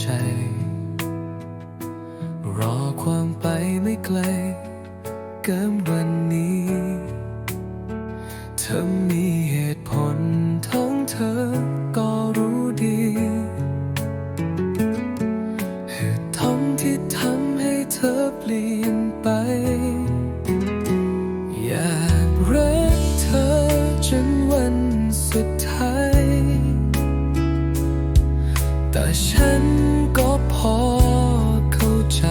ใจ รอความไปไม่ไกลเกินวันนี้ เธอมีเหตุผล แต่ฉันก็พอเข้าใจ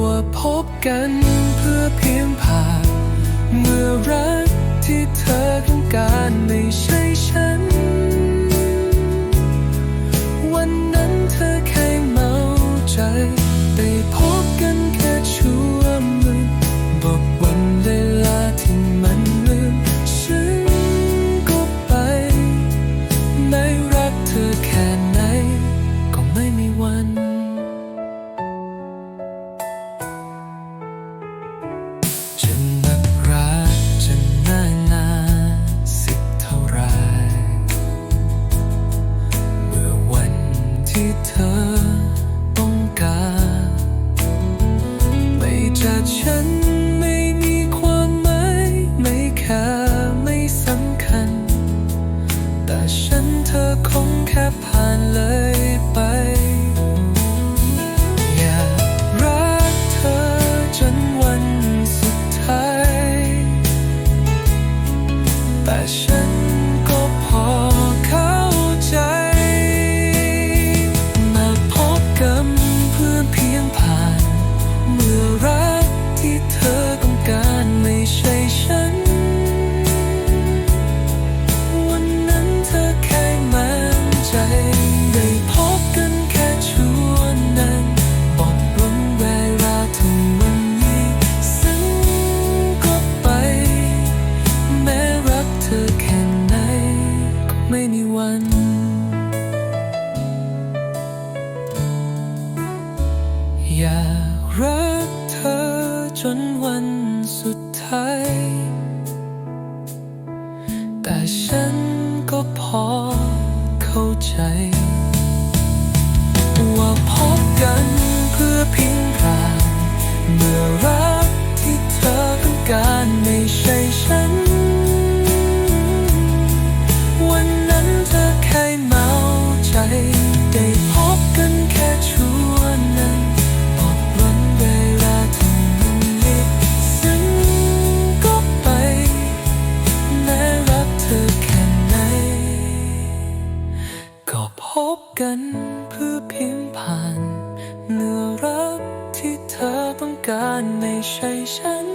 ว่าพบกันเพื่อเพียงผ่านเมื่อรักที่เธอต้องการไม่ใช่ฉัน คงแค่ผ่านเลยไป อยากรักเธอจนวันสุดท้าย แต่ฉันก็พอเข้าใจ มาพบกันเพื่อเพียงผ่าน เมื่อรักที่เธอ อยากรักเธอจนวันสุดท้าย แต่ฉันก็พอเข้าใจ ว่าพบกันเพื่อพิงพางเมื่อรั พบกันเพื่อเพียงผ่าน เนื้อรักที่เธอต้องการไม่ใช่ฉัน